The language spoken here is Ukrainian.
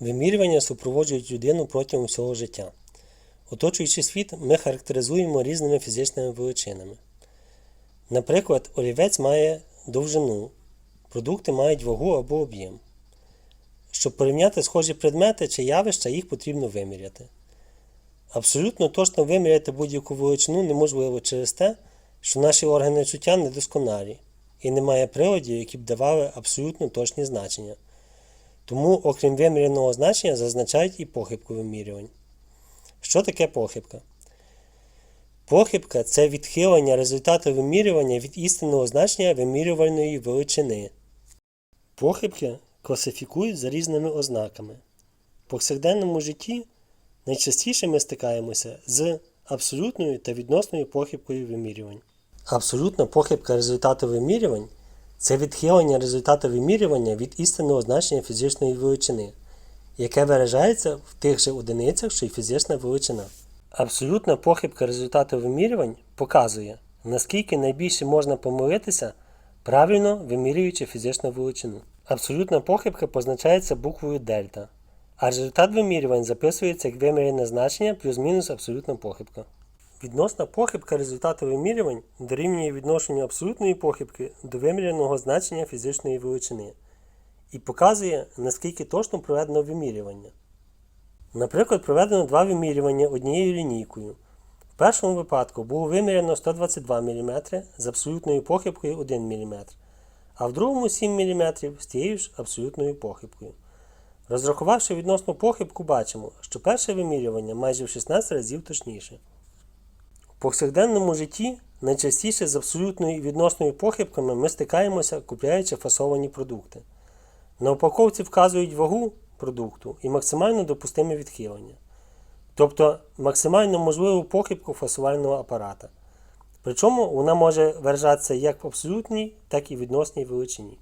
Вимірювання супроводжують людину протягом всього життя. Оточуючи світ, ми характеризуємо різними фізичними величинами. Наприклад, олівець має довжину, продукти мають вагу або об'єм. Щоб порівняти схожі предмети чи явища, їх потрібно виміряти. Абсолютно точно виміряти будь-яку величину неможливо через те, що наші органи чуття недосконалі і немає приладів, які б давали абсолютно точні значення. Тому, окрім виміряного значення, зазначають і похибку вимірювань. Що таке похибка? Похибка це відхилення результату вимірювання від істинного значення вимірювальної величини. Похибки класифікують за різними ознаками. В повсякденному житті найчастіше ми стикаємося з абсолютною та відносною похибкою вимірювань. Абсолютна похибка результату вимірювань це відхилення результату вимірювання від істинного значення фізичної величини, яке виражається в тих же одиницях, що й фізична величина. Абсолютна похибка результату вимірювань показує, наскільки найбільше можна помилитися, правильно вимірюючи фізичну величину. Абсолютна похибка позначається буквою дельта, а результат вимірювань записується як вимірене значення плюс-мінус абсолютна похибка. Відносна похибка результату вимірювань дорівнює відношенню абсолютної похибки до виміреного значення фізичної величини і показує, наскільки точно проведено вимірювання. Наприклад, проведено два вимірювання однією лінійкою. В першому випадку було виміряно 122 мм з абсолютною похибкою 1 мм, а в другому 7 мм з тією ж абсолютною похибкою. Розрахувавши відносну похибку, бачимо, що перше вимірювання майже в 16 разів точніше. Повсякденному житті найчастіше з абсолютною і відносною похибками ми стикаємося, купляючи фасовані продукти. На упаковці вказують вагу продукту і максимально допустиме відхилення, тобто максимально можливу похибку фасувального апарата. Причому вона може виражатися як в абсолютній, так і в відносній величині.